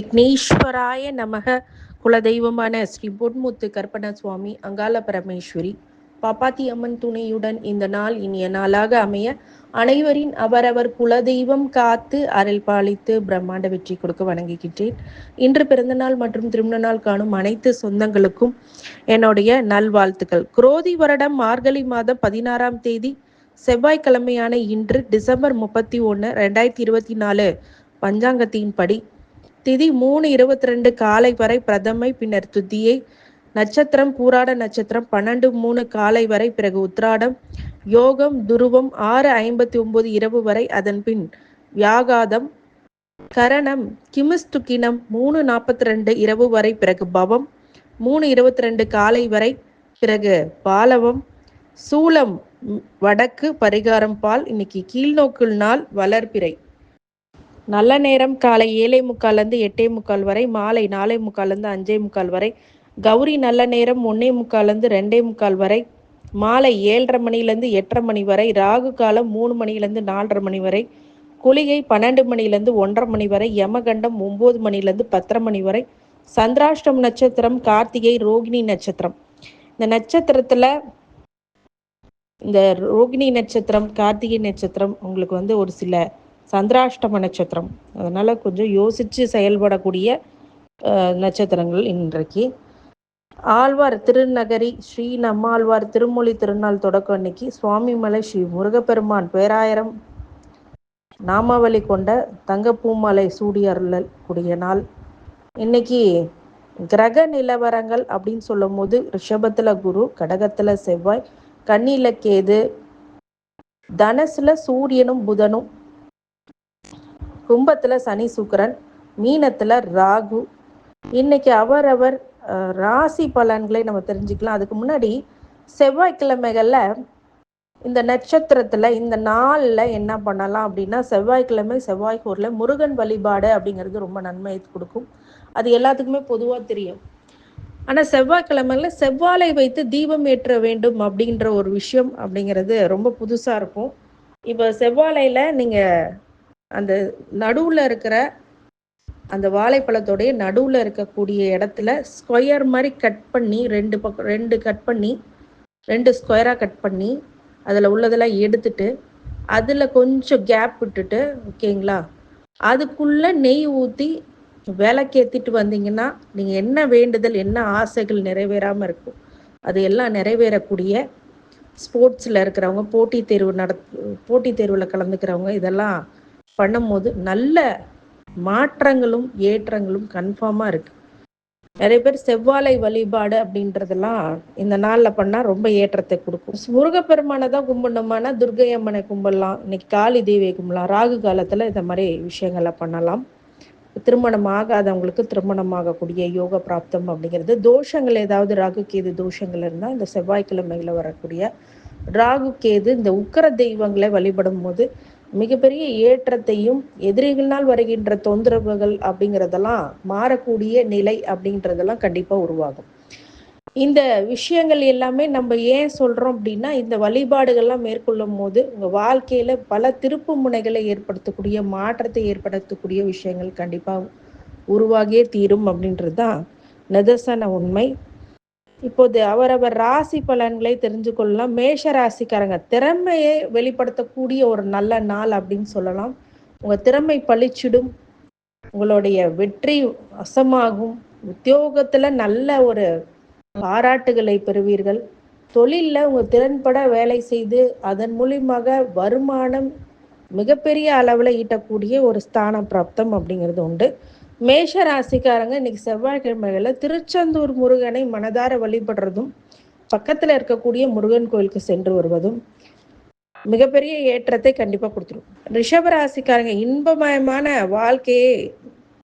விக்னேஸ்வராய நமக. குலதெய்வமான ஸ்ரீ பொன்முத்து கற்பன சுவாமி அங்காள பரமேஸ்வரி பாப்பாத்தி அம்மன் துணையுடன் இந்த நாள் இனிய நாளாக அமைய அனைவரின் அவரவர் குலதெய்வம் காத்து அருள் பாலித்து பிரம்மாண்ட வெற்றி கொடுக்க வணங்குகின்றேன். இன்று பிறந்தநாள் மற்றும் திருமண நாள் காணும் அனைத்து சொந்தங்களுக்கும் என்னுடைய நல்வாழ்த்துக்கள். குரோதி வருடம் மார்கழி மாதம் பதினாறாம் தேதி செவ்வாய்க்கிழமையான இன்று டிசம்பர் முப்பத்தி ஒன்று ரெண்டாயிரத்தி இருபத்தி நாலு பஞ்சாங்கத்தின்படி திதி மூணு இருபத்தி ரெண்டு காலை வரை பிரதமை பின்னர் துத்தியை நட்சத்திரம் பூராட நட்சத்திரம் பன்னெண்டு மூணு காலை வரை பிறகு உத்ராடம் யோகம் துருவம் ஆறு ஐம்பத்தி ஒன்பது இரவு வரை அதன் பின் வியாகாதம். கரணம் கிமிஸ்துக்கினம் மூணு நாற்பத்தி ரெண்டு இரவு வரை பிறகு பவம். மூணு இருபத்தி ரெண்டு காலை வரை பிறகு பாலவம். சூலம் வடக்கு பரிகாரம் பால். இன்னைக்கு கீழ்நோக்குள் நாள் வளர்பிறை. நல்ல நேரம் காலை ஏழை முக்கால்லேருந்து எட்டே முக்கால் வரை மாலை நாலே முக்கால்லேருந்து அஞ்சே முக்கால் வரை கௌரி நல்ல நேரம் ஒன்னே முக்கால்லேருந்து ரெண்டே முக்கால் வரை மாலை ஏழரை மணிலேருந்து எட்டரை மணி வரை ராகு காலம் மூணு மணிலேருந்து நாலரை மணி வரை குளிகை பன்னெண்டு மணிலேருந்து ஒன்றரை மணி வரை யமகண்டம் ஒம்பது மணிலேருந்து பத்தரை மணி வரை சந்திராஷ்டம் நட்சத்திரம் கார்த்திகை ரோகிணி நட்சத்திரம். இந்த நட்சத்திரத்தில் இந்த ரோகிணி நட்சத்திரம் கார்த்திகை நட்சத்திரம் உங்களுக்கு வந்து ஒரு சில சந்திராஷ்டம நட்சத்திரம். அதனால் கொஞ்சம் யோசித்து செயல்படக்கூடிய நட்சத்திரங்கள் இன்றைக்கு. ஆழ்வார் திருநகரி ஸ்ரீ நம்மாழ்வார் திருமொழி திருநாள் தொடக்கம் அன்னைக்கு சுவாமிமலை ஸ்ரீ முருகப்பெருமான் பேராயிரம். நாமாவளி கொண்ட தங்கப்பூமலை சூடியருளல் கூடிய நாள். இன்னைக்கு கிரக நிலவரங்கள் அப்படின்னு சொல்லும் போது ரிஷபத்தில் குரு கடகத்தில் செவ்வாய் கண்ணில கேது தனசுல சூரியனும் புதனும் கும்பத்தில் சனி சுக்கரன் மீனத்தில் ராகு. இன்னைக்கு அவரவர் ராசி பலன்களை நம்ம தெரிஞ்சுக்கலாம். அதுக்கு முன்னாடி செவ்வாய்க்கிழமைகளில் இந்த நட்சத்திரத்தில் இந்த நாளில் என்ன பண்ணலாம் அப்படின்னா செவ்வாய்க்கிழமை செவ்வாய்க்கூரில் முருகன் வழிபாடு அப்படிங்கிறது ரொம்ப நன்மை கொடுக்கும். அது எல்லாத்துக்குமே பொதுவாக தெரியும். ஆனால் செவ்வாய்க்கிழமையில் செவ்வாழை வைத்து தீபம் ஏற்ற வேண்டும் அப்படின்ற ஒரு விஷயம் அப்படிங்கிறது ரொம்ப புதுசாக இருக்கும். இப்போ செவ்வாழையில் நீங்கள் அந்த நடுவில் இருக்கிற அந்த வாழைப்பழத்தோடைய நடுவில் இருக்கக்கூடிய இடத்துல ஸ்கொயர் மாதிரி கட் பண்ணி ரெண்டு பக்கம் ரெண்டு கட் பண்ணி ரெண்டு ஸ்கொயராக கட் பண்ணி அதில் உள்ளதெல்லாம் எடுத்துட்டு அதில் கொஞ்சம் கேப் விட்டுட்டு ஓகேங்களா அதுக்குள்ளே நெய் ஊற்றி விளக்கேற்றிட்டு வந்தீங்கன்னா நீங்கள் என்ன வேண்டுதல் என்ன ஆசைகள் நிறைவேறாமல் இருக்கும். அது எல்லாம் நிறைவேறக்கூடிய ஸ்போர்ட்ஸில் இருக்கிறவங்க போட்டித் தேர்வு நட போட்டித் தேர்வில் கலந்துக்கிறவங்க இதெல்லாம் பண்ணும்போது நல்ல மாற்றங்களும் ஏற்றங்களும் கன்ஃபார்மாக இருக்குது நிறைய பேர் செவ்வாழை வழிபாடு அப்படின்றதெல்லாம் இந்த நாளில் பண்ணால் ரொம்ப ஏற்றத்தை கொடுக்கும். முருகப்பெருமானை தான் கும்பிடணுமானா துர்கை அம்மனை கும்பிடலாம். இன்னைக்கு காளி தேவியை கும்பிடலாம் ராகு காலத்தில் இந்த மாதிரி விஷயங்களை பண்ணலாம். திருமணம் ஆகாதவங்களுக்கு திருமணம் ஆகக்கூடிய யோக பிராப்தம் அப்படிங்கிறது. தோஷங்கள் ஏதாவது ராகு கேது தோஷங்கள் இருந்தால் இந்த செவ்வாய்க்கிழமையில் வரக்கூடிய ராகு கேது இந்த உக்கர தெய்வங்களை வழிபடும் போது மிகப்பெரிய ஏற்றத்தையும் எதிரிகளால் வருகின்ற தொந்தரவுகள் அப்படிங்கிறதெல்லாம் மாறக்கூடிய நிலை அப்படின்றதெல்லாம் கண்டிப்பாக உருவாகும். இந்த விஷயங்கள் எல்லாமே நம்ம ஏன் சொல்கிறோம் அப்படின்னா இந்த வழிபாடுகள்லாம் மேற்கொள்ளும் போது உங்கள் வாழ்க்கையில் பல திருப்பு முனைகளை ஏற்படுத்தக்கூடிய மாற்றத்தை ஏற்படுத்தக்கூடிய விஷயங்கள் கண்டிப்பாக உருவாகியே தீரும் அப்படின்றது தான் நிதர்சன உண்மை. இப்போது அவரவர் ராசி பலன்களை தெரிஞ்சு கொள்ளலாம். மேஷ ராசிக்காரங்க திறமையை வெளிப்படுத்தக்கூடிய ஒரு நல்ல நாள் அப்படின்னு சொல்லலாம். உங்கள் திறமை பழிச்சிடும் உங்களுடைய வெற்றி வசமாகும். உத்தியோகத்தில் நல்ல ஒரு பாராட்டுகளை பெறுவீர்கள். தொழிலில் உங்கள் திறன்பட வேலை செய்து அதன் மூலியமாக வருமானம் மிகப்பெரிய அளவில் ஈட்டக்கூடிய ஒரு ஸ்தான பிராப்தம் அப்படிங்கிறது உண்டு. மேஷ ராசிக்காரங்க இன்னைக்கு செவ்வாய்க்கிழமைகளில் திருச்செந்தூர் முருகனை மனதார வழிபடுறதும் பக்கத்தில் இருக்கக்கூடிய முருகன் கோயிலுக்கு சென்று வருவதும் மிகப்பெரிய ஏற்றத்தை கண்டிப்பாக கொடுத்துரும். ரிஷப ராசிக்காரங்க இன்பமயமான வாழ்க்கையை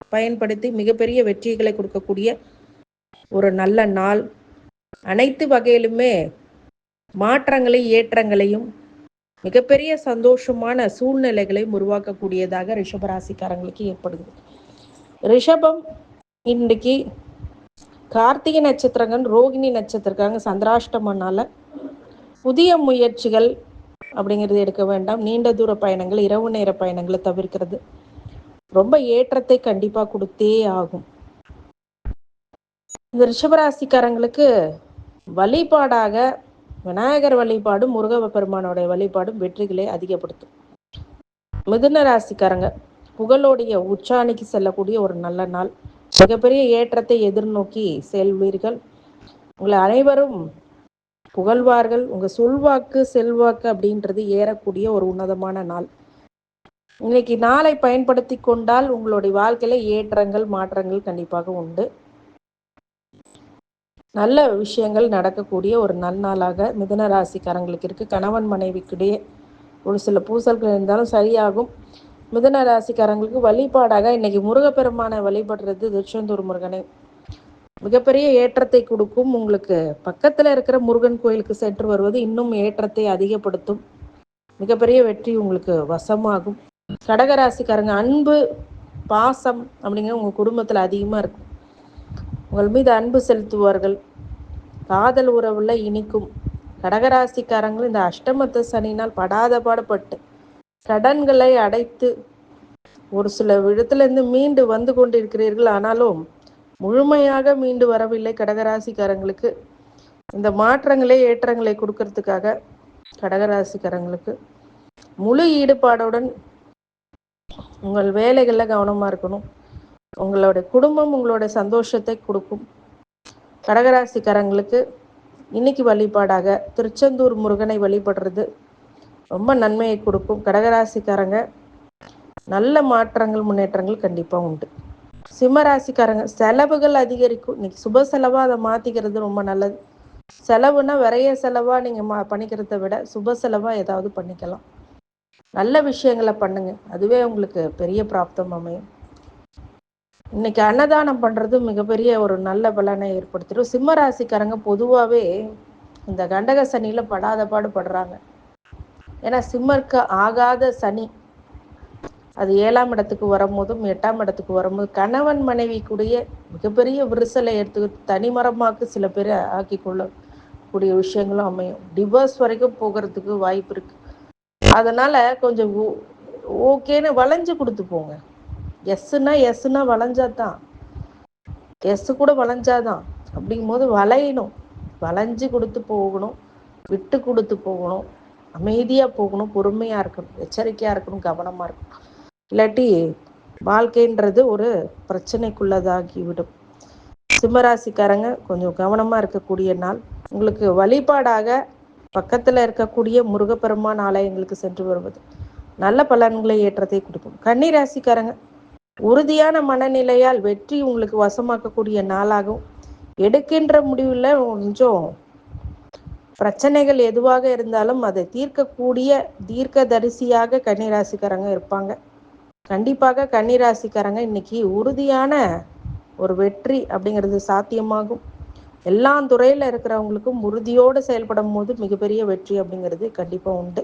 பயன்படுத்தி மிகப்பெரிய வெற்றிகளை கொடுக்கக்கூடிய ஒரு நல்ல நாள். அனைத்து வகையிலுமே மாற்றங்களையும் ஏற்றங்களையும் மிகப்பெரிய சந்தோஷமான சூழ்நிலைகளையும் உருவாக்கக்கூடியதாக ரிஷபராசிக்காரங்களுக்கு ஏற்படுது ரிஷபம் இன்றைக்கு கார்த்திகை நட்சத்திரங்கள் ரோகிணி நட்சத்திரக்காங்க சந்திராஷ்டமனால புதிய முயற்சிகள் அப்படிங்கிறது எடுக்க வேண்டாம். நீண்ட தூர பயணங்கள் இரவு நேர பயணங்களை தவிர்க்கிறது. ரொம்ப ஏற்றத்தை கண்டிப்பாக கொடுத்தே ஆகும். இந்த ரிஷபராசிக்காரங்களுக்கு வழிபாடாக விநாயகர் வழிபாடும் முருக பெருமானோடைய வழிபாடும் வெற்றிகளை அதிகப்படுத்தும். மிதுன ராசிக்காரங்க புகழோடைய உச்சாணிக்கு செல்லக்கூடிய ஒரு நல்ல நாள். மிகப்பெரிய ஏற்றத்தை எதிர்நோக்கி செல்வீர்கள். உங்களை அனைவரும் புகழ்வார்கள். உங்கள் சொல்வாக்கு செல்வாக்கு அப்படின்றது ஏறக்கூடிய ஒரு உன்னதமான நாள். இன்னைக்கு நாளை பயன்படுத்தி கொண்டால் உங்களுடைய வாழ்க்கையில ஏற்றங்கள் மாற்றங்கள் கண்டிப்பாக உண்டு. நல்ல விஷயங்கள் நடக்கக்கூடிய ஒரு நன்னாளாக மிதன ராசிக்காரங்களுக்கு இருக்கு. கணவன் மனைவிக்கிடையே ஒரு சில பூசல்கள் இருந்தாலும் சரியாகும். மிதன ராசிக்காரங்களுக்கு வழிபாடாக இன்னைக்கு முருகப்பெருமானை வழிபடுறது திருச்செந்தூர் முருகனை. மிகப்பெரிய ஏற்றத்தை கொடுக்கும் உங்களுக்கு. பக்கத்தில் இருக்கிற முருகன் கோயிலுக்கு சென்று வருவது இன்னும் ஏற்றத்தை அதிகப்படுத்தும். மிகப்பெரிய வெற்றி உங்களுக்கு வசமாகும். கடகராசிக்காரங்க அன்பு பாசம் அப்படிங்கிற உங்கள் குடும்பத்தில் அதிகமாக இருக்கும். உங்கள் மீது அன்பு செலுத்துவார்கள். காதல் உறவுல இனிக்கும். கடகராசிக்காரங்களும் இந்த அஷ்டமத்த சனினால் படாத பாடுபட்டு கடன்களை அடைத்து ஒரு சில விடத்திலிருந்து மீண்டு வந்து கொண்டிருக்கிறீர்கள். ஆனாலும் முழுமையாக மீண்டு வரவில்லை கடகராசிக்காரங்களுக்கு. இந்த மாற்றங்களே ஏற்றங்களை கொடுக்கறதுக்காக கடகராசிக்காரங்களுக்கு. முழு ஈடுபாடுடன் உங்கள் வேலைகளில் கவனமாக இருக்கணும். உங்களுடைய குடும்பம் உங்களோட சந்தோஷத்தை கொடுக்கும். கடகராசிக்காரங்களுக்கு இன்னைக்கு வழிபாடாக திருச்செந்தூர் முருகனை வழிபடுறது ரொம்ப நன்மையை கொடுக்கும். கடகராசிக்காரங்க நல்ல மாற்றங்கள் முன்னேற்றங்கள் கண்டிப்பாக உண்டு. சிம்மராசிக்காரங்க செலவுகள் அதிகரிக்கும். இன்னைக்கு சுப செலவாக அதை மாற்றிக்கிறது ரொம்ப நல்லது. செலவுனா விரைய செலவாக நீங்கள் மா பண்ணிக்கிறத விட சுப செலவாக ஏதாவது பண்ணிக்கலாம். நல்ல விஷயங்களை பண்ணுங்க. அதுவே உங்களுக்கு பெரிய பிராப்தம் அமையும். இன்னைக்கு அன்னதானம் பண்ணுறது மிகப்பெரிய ஒரு நல்ல பலனை ஏற்படுத்திடும். சிம்ம ராசிக்காரங்க பொதுவாகவே இந்த கண்டக சனியில் படாத பாடு படுறாங்க. ஏன்னா சிம்மருக்கு ஆகாத சனி அது ஏழாம் இடத்துக்கு வரும்போதும் எட்டாம் இடத்துக்கு வரும்போது கணவன் மனைவி கூடிய மிகப்பெரிய விரிசலை எடுத்து தனிமரமாக்கு சில பேர் ஆக்கி கொள்ளக்கூடிய விஷயங்களும் அமையும். டிவோர்ஸ் வரைக்கும் போகிறதுக்கு வாய்ப்பு இருக்கு. அதனால கொஞ்சம் ஓகேன்னு வளைஞ்சு கொடுத்து போங்க. எஸ்ஸுனா எஸ்ஸுனா வளைஞ்சாதான். எஸ்ஸு கூட வளைஞ்சாதான். அப்படிங்கும்போது வளையணும். வளைஞ்சு கொடுத்து போகணும். விட்டு கொடுத்து போகணும். அமைதியாக போகணும் பொறுமையாக இருக்கணும் எச்சரிக்கையாக இருக்கணும் கவனமாக இருக்கணும். இல்லாட்டி வாழ்க்கைன்றது ஒரு பிரச்சனைக்குள்ளதாகிவிடும். சிம்மராசிக்காரங்க கொஞ்சம் கவனமாக இருக்கக்கூடிய நாள். உங்களுக்கு வழிபாடாக பக்கத்தில் இருக்கக்கூடிய முருகப்பெருமான் ஆலயங்களுக்கு சென்று வருவது. நல்ல பலன்களை ஏற்றத்தை கொடுக்கும். கன்னிராசிக்காரங்க உறுதியான மனநிலையால் வெற்றி உங்களுக்கு வசமாக்கக்கூடிய நாளாகும் எடுக்கின்ற முடிவில் கொஞ்சம் பிரச்சனைகள் எதுவாக இருந்தாலும் அதை தீர்க்கக்கூடிய தீர்க்க தரிசியாக கன்னிராசிக்காரங்க இருப்பாங்க. கண்டிப்பாக கன்னிராசிக்காரங்க இன்னைக்கு உறுதியான ஒரு வெற்றி அப்படிங்கிறது சாத்தியமாகும். எல்லா துறையில் இருக்கிறவங்களுக்கும் உறுதியோடு செயல்படும் போது மிகப்பெரிய வெற்றி அப்படிங்கிறது கண்டிப்பாக உண்டு.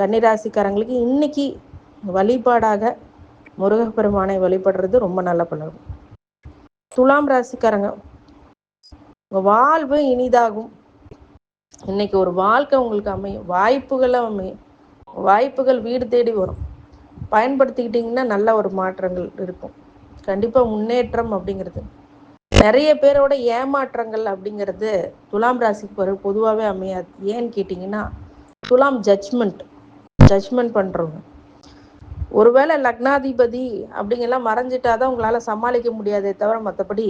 கன்னிராசிக்காரங்களுக்கு இன்னைக்கு வழிபாடாக முருகப்பெருமானை வழிபடுறது ரொம்ப நல்ல பலரும் துலாம் ராசிக்காரங்க வாழ்வு இனிதாகும். இன்னைக்கு ஒரு வாழ்க்கை உங்களுக்கு அமையும். வாய்ப்புகளை அமையும். வாய்ப்புகள் வீடு தேடி வரும். பயன்படுத்திக்கிட்டிங்கன்னா நல்ல ஒரு மாற்றங்கள் இருக்கும். கண்டிப்பாக முன்னேற்றம் அப்படிங்கிறது. நிறைய பேரோட ஏமாற்றங்கள் அப்படிங்கிறது துலாம் ராசிக்கு பொதுவாகவே அமையாது. ஏன்னு கேட்டிங்கன்னா துலாம் ஜட்ஜ்மெண்ட் ஜட்ஜ்மெண்ட் பண்ணுறவங்க ஒருவேளை லக்னாதிபதி அப்படிங்கெல்லாம் மறைஞ்சிட்டாதான் உங்களால் சமாளிக்க முடியாதே தவிர மற்றபடி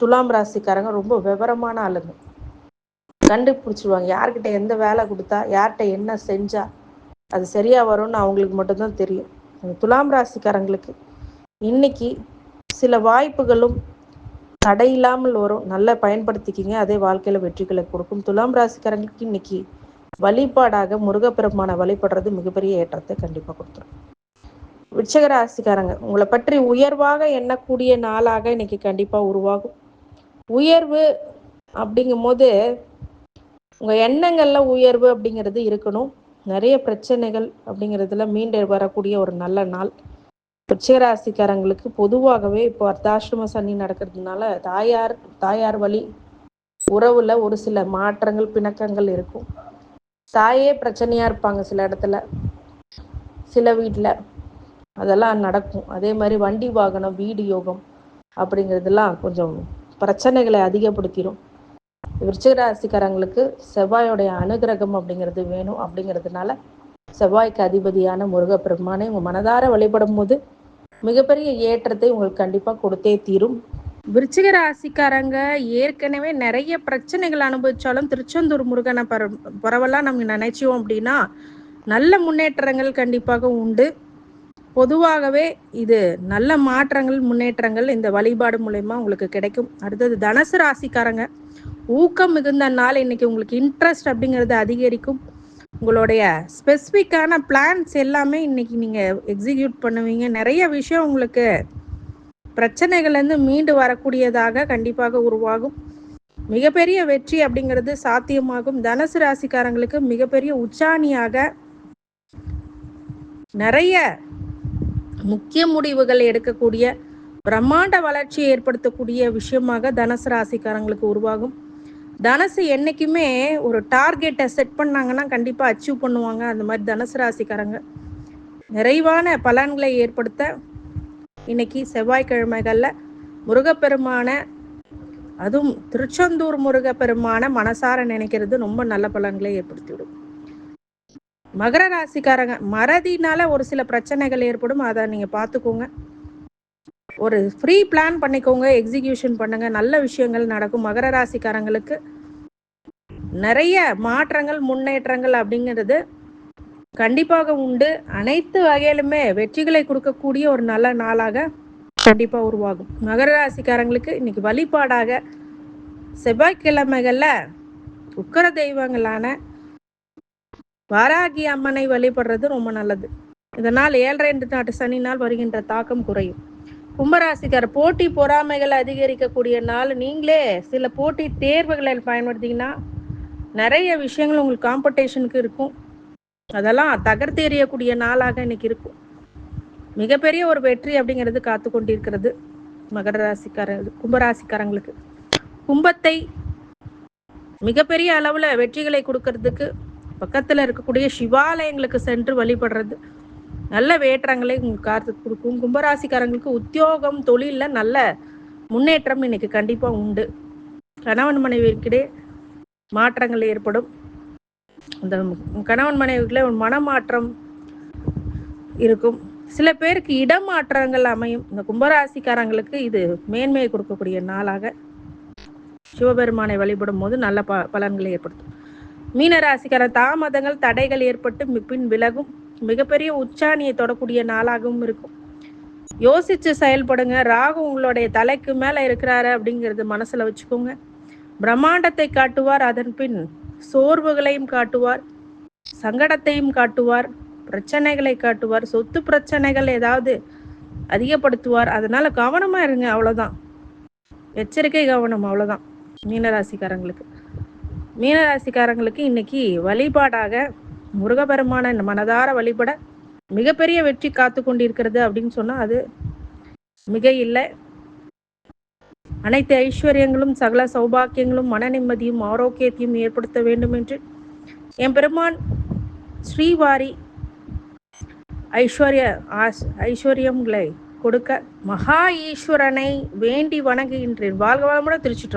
துலாம் ராசிக்காரங்க ரொம்ப விவரமான ஆளுங்க. கண்டுபிடிச்சிருவாங்க. யார்கிட்ட எந்த வேலை கொடுத்தா யார்கிட்ட என்ன செஞ்சா அது சரியாக வரும்னு அவங்களுக்கு மட்டும்தான் தெரியும். துலாம் ராசிக்காரங்களுக்கு இன்னைக்கு சில வாய்ப்புகளும் தடையில்லாமல் வரும். நல்லா பயன்படுத்திக்கிங்க. அதே வாழ்க்கையில் வெற்றிகளை கொடுக்கும். துலாம் ராசிக்காரங்களுக்கு இன்னைக்கு வழிபாடாக முருகப்பெருமானை வழிபடுறது மிகப்பெரிய ஏற்றத்தை கண்டிப்பாக கொடுத்துரும். விருச்சக ராசிக்காரங்க உங்களை பற்றி உயர்வாக எண்ணக்கூடிய நாளாக இன்னைக்கு கண்டிப்பாக உருவாகும். உயர்வு அப்படிங்கும் போது உங்கள் எண்ணங்களில் உயர்வு அப்படிங்கிறது இருக்கணும். நிறைய பிரச்சனைகள் அப்படிங்கிறதுல மீண்டு வரக்கூடிய ஒரு நல்ல நாள். ரிச்சிகராசிக்காரங்களுக்கு பொதுவாகவே இப்போ அர்த்தாசிரம சனி நடக்கிறதுனால தாயார் தாயார் வழி உறவுல ஒரு சில மாற்றங்கள் பிணக்கங்கள் இருக்கும். தாயே பிரச்சனையா இருப்பாங்க சில இடத்துல. சில வீட்டில் அதெல்லாம் நடக்கும். அதே மாதிரி வண்டி வாகனம் வீடு யோகம் அப்படிங்கிறதுலாம் கொஞ்சம் பிரச்சனைகளை அதிகப்படுத்திடும் விருச்சிகராசிக்காரங்களுக்கு செவ்வாயோடைய அனுகிரகம் அப்படிங்கிறது வேணும் அப்படிங்கிறதுனால செவ்வாய்க்கு அதிபதியான முருகப்பெருமானை உங்கள் மனதார வழிபடும் போது மிகப்பெரிய ஏற்றத்தை உங்களுக்கு கண்டிப்பாக கொடுத்தே தீரும். விருச்சிக ராசிக்காரங்க ஏற்கனவே நிறைய பிரச்சனைகள் அனுபவிச்சாலும் திருச்செந்தூர் முருகனை பர பரவலாக நம்ம நினைச்சோம் அப்படின்னா நல்ல முன்னேற்றங்கள் கண்டிப்பாக உண்டு. பொதுவாகவே இது நல்ல மாற்றங்கள் முன்னேற்றங்கள் இந்த வழிபாடு மூலயமா உங்களுக்கு கிடைக்கும். அடுத்தது தனுசு ராசிக்காரங்க. ஊக்கம் மிகுந்த நாள் இன்னைக்கு உங்களுக்கு இன்ட்ரெஸ்ட் அப்படிங்கிறது அதிகரிக்கும். உங்களுடைய ஸ்பெசிஃபிக்கான பிளான்ஸ் எல்லாமே இன்னைக்கு நீங்கள் எக்ஸிக்யூட் பண்ணுவீங்க. நிறைய விஷயம் உங்களுக்கு பிரச்சனைகள்லேருந்து மீண்டு வரக்கூடியதாக கண்டிப்பாக உருவாகும். மிகப்பெரிய வெற்றி அப்படிங்கிறது சாத்தியமாகும். தனுசு ராசிக்காரங்களுக்கு மிகப்பெரிய உச்சாணியாக நிறைய முக்கிய முடிவுகள் எடுக்கக்கூடிய பிரம்மாண்ட வளர்ச்சியை ஏற்படுத்தக்கூடிய விஷயமாக தனுசு ராசிக்காரங்களுக்கு உருவாகும். தனுசு என்றைக்குமே ஒரு டார்கெட்டை செட் பண்ணாங்கன்னா கண்டிப்பாக அச்சீவ் பண்ணுவாங்க. அந்த மாதிரி தனுசு ராசிக்காரங்க. நிறைவான பலன்களை ஏற்படுத்த இன்னைக்கு செவ்வாய்க்கிழமைகளில் முருகப்பெருமான அதுவும் திருச்செந்தூர் முருகப்பெருமான மனசார நினைக்கிறது ரொம்ப நல்ல பலன்களை ஏற்படுத்திவிடும். மகர ராசிக்காரங்க மறதினால ஒரு சில பிரச்சனைகள் ஏற்படும். அதை நீங்கள் பார்த்துக்கோங்க. ஒரு ஃப்ரீ பிளான் பண்ணிக்கோங்க எக்ஸிக்யூஷன் பண்ணுங்க நல்ல விஷயங்கள் நடக்கும் மகர ராசிக்காரங்களுக்கு. நிறைய மாற்றங்கள் முன்னேற்றங்கள் அப்படிங்கிறது கண்டிப்பாக உண்டு. அனைத்து வகையிலுமே வெற்றிகளை கொடுக்கக்கூடிய ஒரு நல்ல நாளாக கண்டிப்பாக உருவாகும். மகர ராசிக்காரங்களுக்கு இன்னைக்கு வழிபாடாக செவ்வாய்க்கிழமைகளில் உக்கர தெய்வங்களான வாராகி அம்மனை வழிபடுறது ரொம்ப நல்லது. இதனால் ஏழரை நாட்டு சனினால் வருகின்ற தாக்கம் குறையும். கும்பராசிக்கார போட்டி பொறாமைகள் அதிகரிக்கக்கூடிய நாள் நீங்களே சில போட்டி தேர்வுகளை பயன்படுத்திங்கன்னா நிறைய விஷயங்கள் உங்களுக்கு காம்படிஷனுக்கு இருக்கும். அதெல்லாம் தகர்த்து எறியக்கூடிய நாளாக இன்னைக்கு இருக்கும். மிகப்பெரிய ஒரு வெற்றி அப்படிங்கிறது காத்து கொண்டிருக்கிறது மகர ராசிக்கார கும்பராசிக்காரங்களுக்கு. கும்பத்தை மிகப்பெரிய அளவில் வெற்றிகளை கொடுக்கறதுக்கு பக்கத்தில் இருக்கக்கூடிய சிவாலயங்களுக்கு சென்று வழிபடுறது. நல்ல வேற்றங்களை உங்களுக்கு காத்து கொடுக்கும். கும்பராசிக்காரங்களுக்கு உத்தியோகம் தொழிலில் நல்ல முன்னேற்றம் இன்னைக்கு கண்டிப்பாக உண்டு. கணவன் மனைவிக்கிடையே மாற்றங்கள் ஏற்படும். அந்த கணவன் மனைவிக்குள்ளே ஒரு மனமாற்றம் இருக்கும். சில பேருக்கு இடமாற்றங்கள் அமையும். இந்த கும்பராசிக்காரங்களுக்கு இது மேன்மையை கொடுக்கக்கூடிய நாளாக சிவபெருமானை வழிபடும் போது நல்ல ப பலன்களை ஏற்படுத்தும். மீனராசிக்கார தாமதங்கள் தடைகள் ஏற்பட்டு பின் விலகும். மிகப்பெரிய உச்சாணியை தொடக்கூடிய நாளாகவும் இருக்கும். யோசிச்சு செயல்படுங்க. ராகு உங்களுடைய தலைக்கு மேல இருக்கிறாரு அப்படிங்கிறது மனசுல வச்சுக்கோங்க. பிரம்மாண்டத்தை காட்டுவார் அதன் பின் சோர்வுகளையும் காட்டுவார் சங்கடத்தையும் காட்டுவார் பிரச்சனைகளை காட்டுவார் சொத்து பிரச்சனைகள் ஏதாவது அதிகப்படுத்துவார். அதனால கவனமா இருங்க அவ்வளவுதான். எச்சரிக்கை கவனம் அவ்வளவுதான். மீனராசிக்காரங்களுக்கு. மீனராசிக்காரங்களுக்கு இன்னைக்கு வழிபாடாக முருகபெருமான மனதார வழிபட மிகப்பெரிய வெற்றி காத்து கொண்டிருக்கிறது அப்படின்னு சொன்னா அது மிக இல்லை அனைத்து ஐஸ்வர்யங்களும் சகல சௌபாக்கியங்களும் மன நிம்மதியும் ஆரோக்கியத்தையும் ஏற்படுத்த வேண்டும் என்று என் பெருமான் ஸ்ரீவாரி ஐஸ்வர்ய ஆஸ் ஐஸ்வர்யங்களை கொடுக்க மகா ஈஸ்வரனை வேண்டி வணங்குகின்றேன். வாழ்க வளமுடன் திருச்சிட்டு